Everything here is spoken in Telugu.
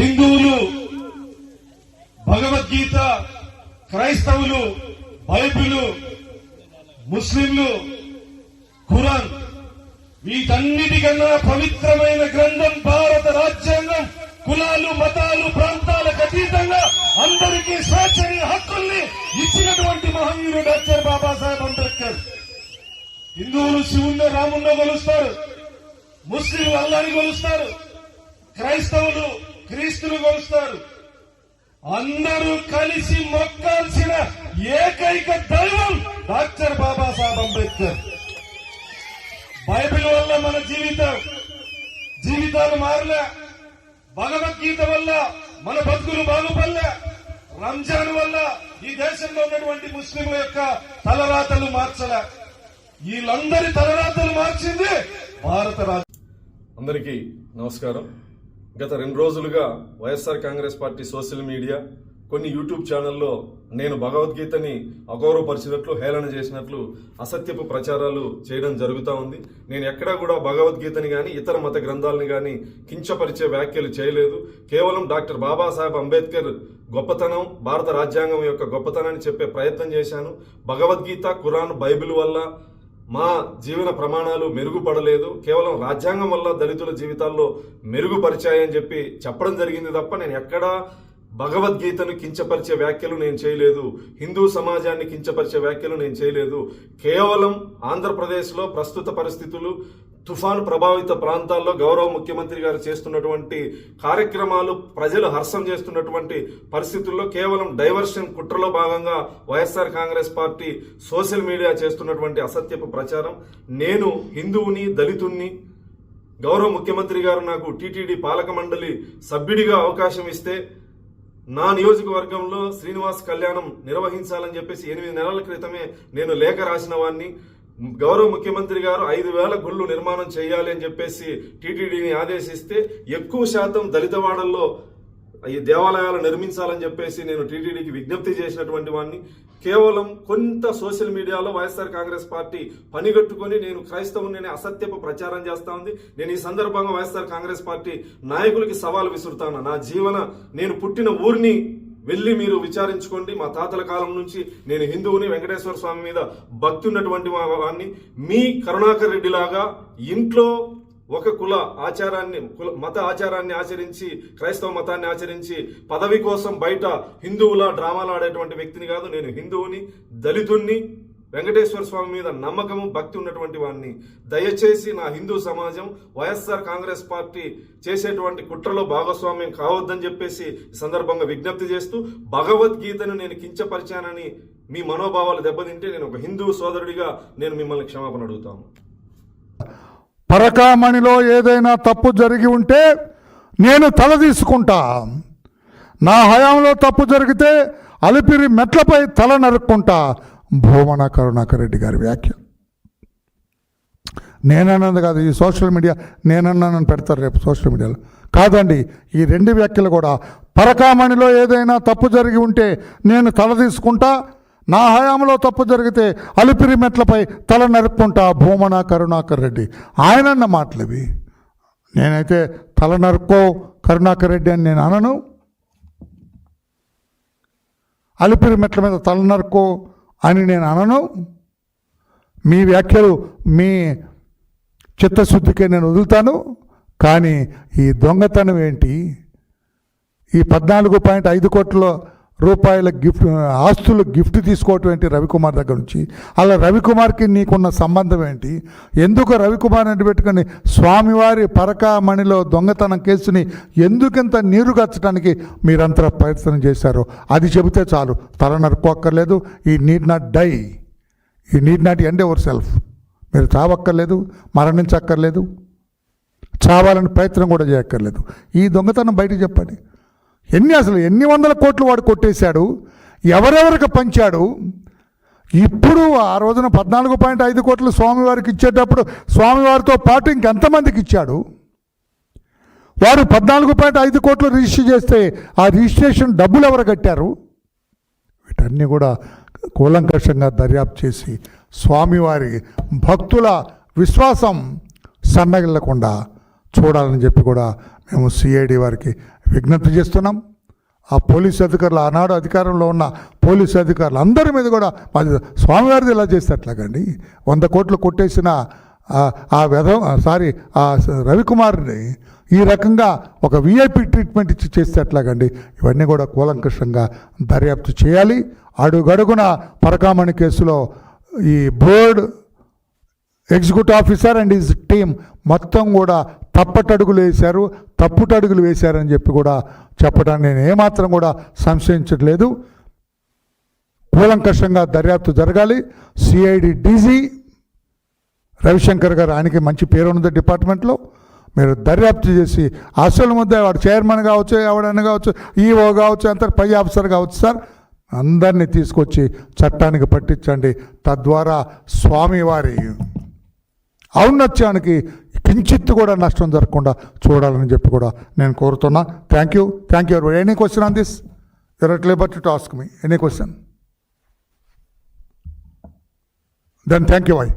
హిందువులు భగవద్గీత క్రైస్తవులు బైబిలు ముస్లింలు ఖురాన్ వీటన్నిటికన్నా పవిత్రమైన గ్రంథం భారత రాజ్యాంగం కులాలు మతాలు ప్రాంతాలకు అతీతంగా అందరికీ స్వేచ్ఛని హక్కుల్ని ఇచ్చినటువంటి మహనీయుడు డాక్టర్ బాబాసాహెబ్ అంబేద్కర్. హిందువులు శివుణ్ణి రాముణ్ణి కొలుస్తారు. ముస్లింలు అల్లాని కొలుస్తారు. క్రైస్తవులు క్రీస్తులు కొలుస్తారు. అందరూ కలిసి మొక్కాల్సిన ఏకైక దైవం డాక్టర్ బాబాసాహెబ్ అంబేద్కర్. బైబిల్ వల్ల మన జీవితం జీవితాలు మారలే భగవద్గీత వల్ల మన బతుకులు బాగుపడలే రంజాన్ వల్ల ఈ దేశంలో ఉన్నటువంటి ముస్లింల యొక్క తలరాతలు మార్చలే. వీళ్ళందరి తలరాతలు మార్చింది భారత రాజ అందరికీ నమస్కారం. గత రెండు రోజులుగా YSR Congress party social media కొన్ని యూట్యూబ్ ఛానల్లో నేను భగవద్గీతని అగౌరవపరిచినట్లు హేళన చేసినట్లు అసత్యపు ప్రచారాలు చేయడం జరుగుతూ ఉంది. నేను ఎక్కడా కూడా భగవద్గీతని కానీ ఇతర మత గ్రంథాలను కానీ కించపరిచే వ్యాఖ్యలు చేయలేదు. కేవలం డాక్టర్ బాబాసాహెబ్ అంబేద్కర్ గొప్పతనం భారత రాజ్యాంగం యొక్క గొప్పతనాన్ని చెప్పే ప్రయత్నం చేశాను. భగవద్గీత ఖురాన్ బైబిల్ వల్ల మా జీవన ప్రమాణాలు మెరుగుపడలేదు. కేవలం రాజ్యాంగం వల్ల దళితుల జీవితాల్లో మెరుగుపరిచాయని చెప్పి చెప్పడం జరిగింది తప్ప నేను ఎక్కడా భగవద్గీతను కించపరిచే వ్యాఖ్యలు నేను చేయలేదు. హిందూ సమాజాన్ని కించపరిచే వ్యాఖ్యలు నేను చేయలేదు. కేవలం ఆంధ్రప్రదేశ్లో ప్రస్తుత పరిస్థితులు తుఫాను ప్రభావిత ప్రాంతాల్లో గౌరవ ముఖ్యమంత్రి గారు చేస్తున్నటువంటి కార్యక్రమాలు ప్రజలు హర్షం చేస్తున్నటువంటి పరిస్థితుల్లో కేవలం డైవర్షన్ కుట్రలో భాగంగా YSR Congress party social media చేస్తున్నటువంటి అసత్యపు ప్రచారం. నేను హిందువుని దళితుణ్ణి గౌరవ ముఖ్యమంత్రి గారు నాకు టీటీడీ పాలక మండలి సభ్యుడిగా అవకాశం ఇస్తే నా నియోజకవర్గంలో శ్రీనివాస్ కళ్యాణం నిర్వహించాలని చెప్పేసి ఎనిమిది నెలల క్రితమే నేను లేఖ రాసిన వాడిని గౌరవ ముఖ్యమంత్రి గారు ఐదు వేల గుళ్ళు నిర్మాణం చేయాలి అని చెప్పేసి టీటీడీని ఆదేశిస్తే ఎక్కువ శాతం దళితవాడల్లో ఈ దేవాలయాలు నిర్మించాలని చెప్పేసి నేను టీటీడీకి విజ్ఞప్తి చేసినటువంటి వాడిని. కేవలం కొంత సోషల్ మీడియాలో వైఎస్ఆర్ కాంగ్రెస్ పార్టీ పనిగట్టుకొని నేను క్రైస్తవుని అసత్యపు ప్రచారం చేస్తా ఉంది. నేను ఈ సందర్భంగా వైఎస్ఆర్ కాంగ్రెస్ పార్టీ నాయకులకి సవాల్ విసురుతాను? నా జీవన నేను పుట్టిన ఊరిని వెళ్ళి మీరు విచారించుకోండి. మా తాతల కాలం నుంచి నేను హిందువుని వెంకటేశ్వర స్వామి మీద భక్తి ఉన్నటువంటి మా వాడిని మీ కరుణాకర్ రెడ్డి లాగా ఇంట్లో ఒక కుల ఆచారాన్ని కుల మత ఆచారాన్ని ఆచరించి క్రైస్తవ మతాన్ని ఆచరించి పదవి కోసం బయట హిందువుల డ్రామాలు ఆడేటువంటి వ్యక్తిని కాదు నేను హిందువుని దళితుణ్ణి వెంకటేశ్వర స్వామి మీద నమ్మకము భక్తి ఉన్నటువంటి వాడిని దయచేసి నా హిందూ సమాజం వైఎస్ఆర్ కాంగ్రెస్ పార్టీ చేసేటువంటి కుట్రలో భాగస్వామ్యం కావద్దని చెప్పేసి సందర్భంగా విజ్ఞప్తి చేస్తూ భగవద్గీతను నేను కించపరిచానని మీ మనోభావాలు దెబ్బతింటే నేను ఒక హిందూ సోదరుడిగా నేను మిమ్మల్ని క్షమాపణ అడుగుతాను. పరకామణిలో ఏదైనా తప్పు జరిగి ఉంటే నేను తల తీసుకుంటా. నా హయాంలో తప్పు జరిగితే అలిపిరి మెట్లపై తల నరుక్కుంటా. భూమన కరుణాకర్ రెడ్డి గారి వ్యాఖ్య. నేనన్నది కాదు ఈ సోషల్ మీడియా నేనన్నానని పెడతారు రేపు సోషల్ మీడియాలో. కాదండి ఈ రెండు వ్యాఖ్యలు కూడా పరకామణిలో ఏదైనా తప్పు జరిగి ఉంటే నేను తల తీసుకుంటా నా హయాంలో తప్పు జరిగితే అలిపిరి మెట్లపై తల నరుక్కుంటా భూమన కరుణాకర్ రెడ్డి. ఆయనన్న మాటలు ఇవి నేనైతే తల నరుక్కో కరుణాకర్ రెడ్డి అని నేను అనను. అలిపిరి మెట్ల మీద తల నరుక్కో అని నేను అనను. మీ వ్యాఖ్యలు మీ చిత్తశుద్ధికే నేను వదులుతాను. కానీ ఈ దొంగతనం ఏంటి? ఈ పద్నాలుగు పాయింట్ ఐదు కోట్ల రూపాయల గిఫ్ట్ ఆస్తులు గిఫ్ట్ తీసుకోవటం ఏంటి రవికుమార్ దగ్గర నుంచి? అలా రవికుమార్కి నీకున్న సంబంధం ఏంటి? ఎందుకు రవికుమార్ అని పెట్టుకొని స్వామివారి పరకామణిలో దొంగతనం కేసుని ఎందుకింత నీరుగచ్చడానికి మీరంతా ప్రయత్నం చేశారో అది చెబితే చాలు. తల నరుక్కోక్కర్లేదు. ఈ నీడ్ నాట్ డై. ఈ need not end ever self. మీరు చావక్కర్లేదు మరణించక్కర్లేదు చావాలని ప్రయత్నం కూడా చేయక్కర్లేదు. ఈ దొంగతనం బయట చెప్పండి. ఎన్ని అసలు ఎన్ని వందల కోట్లు వాడు కొట్టేశాడు? ఎవరెవరికి పంచాడు? ఇప్పుడు ఆ రోజున పద్నాలుగు పాయింట్ ఐదు కోట్లు స్వామివారికి ఇచ్చేటప్పుడు స్వామివారితో పాటు ఇంకెంతమందికి ఇచ్చాడు? వారు పద్నాలుగు పాయింట్ ఐదు కోట్లు రిజిస్టర్ చేస్తే ఆ రిజిస్ట్రేషన్ డబ్బులు ఎవరు కట్టారు? వీటన్నీ కూడా కూలంకషంగా దర్యాప్తు చేసి స్వామివారి భక్తుల విశ్వాసం సన్నగిల్లకుండా చూడాలని చెప్పి కూడా మేము సిఐడి వారికి విజ్ఞప్తి చేస్తున్నాం. ఆ పోలీసు అధికారులు ఆనాడు అధికారంలో ఉన్న పోలీసు అధికారులు అందరి మీద కూడా మాది స్వామివారిది ఇలా చేస్తే ఎట్లాగండి వంద కోట్లు కొట్టేసిన ఆ- ఆ వెధ సారీ ఆ రవికుమార్ని ఈ రకంగా ఒక విఐపి ట్రీట్మెంట్ ఇచ్చి చేస్తేట్లాగండి ఇవన్నీ కూడా కూలంకషంగా దర్యాప్తు చేయాలి. అడుగడుగున పరకామణి కేసులో ఈ board executive officer and his team మొత్తం కూడా తప్పటడుగులు వేశారు తప్పుటడుగులు వేశారని చెప్పి కూడా చెప్పడానికి నేను ఏమాత్రం కూడా సంశయించట్లేదు. కూలంకషంగా దర్యాప్తు జరగాలి. సిఐడి డీజీ రవిశంకర్ గారు ఆయనకి మంచి పేరు ఉన్నది డిపార్ట్మెంట్లో. మీరు దర్యాప్తు చేసి అసలు ముద్ద వాడు చైర్మన్ కావచ్చు ఎవడైనా కావచ్చు ఈఓ కావచ్చు అంత పై ఆఫీసర్ కావచ్చు సార్ అందరినీ తీసుకొచ్చి చట్టానికి పట్టించండి. తద్వారా స్వామివారి ఔన్నత్యానికి కించిత్ కూడా నష్టం జరగకుండా చూడాలని చెప్పి కూడా నేను కోరుతున్నా. Thank you thank you any question on this you're at liberty to ask me any question then thank you why